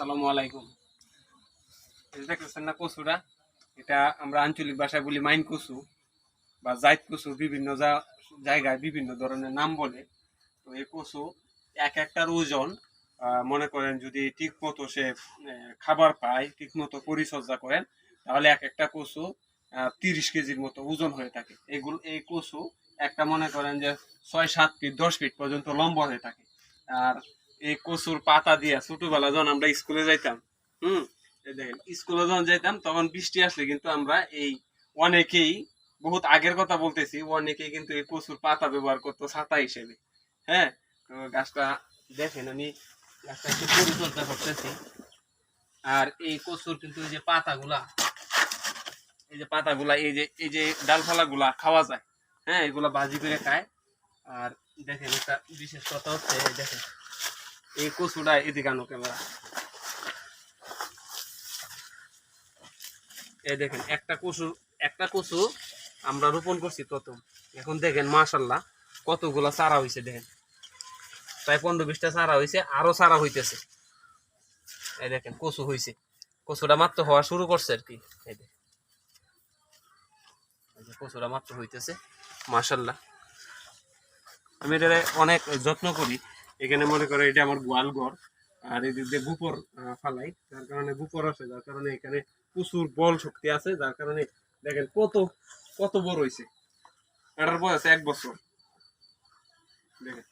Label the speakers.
Speaker 1: আসসালামু আলাইকুম। যে দেখতেছেন না কচুরা এটা আমরা আঞ্চলিক ভাষায় বলি মাইন কচু বা জাইত কচু বিভিন্ন জায়গায় বিভিন্ন ধরনের নাম বলে। তো এই কচু এক একটার ওজন মনে করেন যদি ঠিক মতো সে খাবার পায়, ঠিক মতো পরিচর্যা করেন, তাহলে এক একটা কচু তিরিশ কেজির মতো ওজন হয়ে থাকে। এগুলো, এই কচু একটা মনে করেন যে ছয় সাত ফিট, দশ ফিট পর্যন্ত লম্বা হয়ে থাকে। আর এই কচুর পাতা দিয়া ছোটবেলা যখন আমরা স্কুলে যাইতাম, হুম দেখেন, স্কুলে যখন যাইতাম, তখন বৃষ্টি আসলে কিন্তু আমরা এই অনেকেই, বহুত আগের কথা বলতেছি, অনেকেই কিন্তু এই কচুর পাতা ব্যবহার করতো ছাতা হিসেবে হ্যাঁ? গাছটা দেখেন আমি, গাছটা একটু পরিচর্যা করতেছি। আর এই কচুর কিন্তু এই যে পাতাগুলা, এই যে পাতাগুলা, এই যে এই যে ডালপালা গুলা খাওয়া যায় হ্যাঁ? এগুলা ভাজি করে খায়। আর দেখেন একটা বিশেষ কথা হচ্ছে দেখেন এই কচুটা এদিকে আনো ক্যামেরা। এই দেখেন, একটা কচু একটা কচু আমরা রোপণ করছি প্রথম। এখন দেখেন মাশাল্লাহ কতগুলা চারা হয়েছে দেখেন। প্রায় পনেরো বিশটা চারা হয়েছে আরও চারা হইতেছে। এই দেখেন, কচু হয়েছে কচুটা মাত্র হওয়া শুরু করছে আর কি। এই দেখেন। কচুটা মাত্র হইতেছে মাশাল্লাহ আমি এটা অনেক যত্ন করি। এখানে মনে করে এটা আমার গোয়াল ঘর, আর এদিক দিয়ে গুপর ফালাই। যার কারণে গুপর আছে, যার কারণে এখানে প্রচুর বল শক্তি আছে, যার কারণে দেখেন কত কত বড় হয়েছে এটার বয়স এক বছর। দেখেন।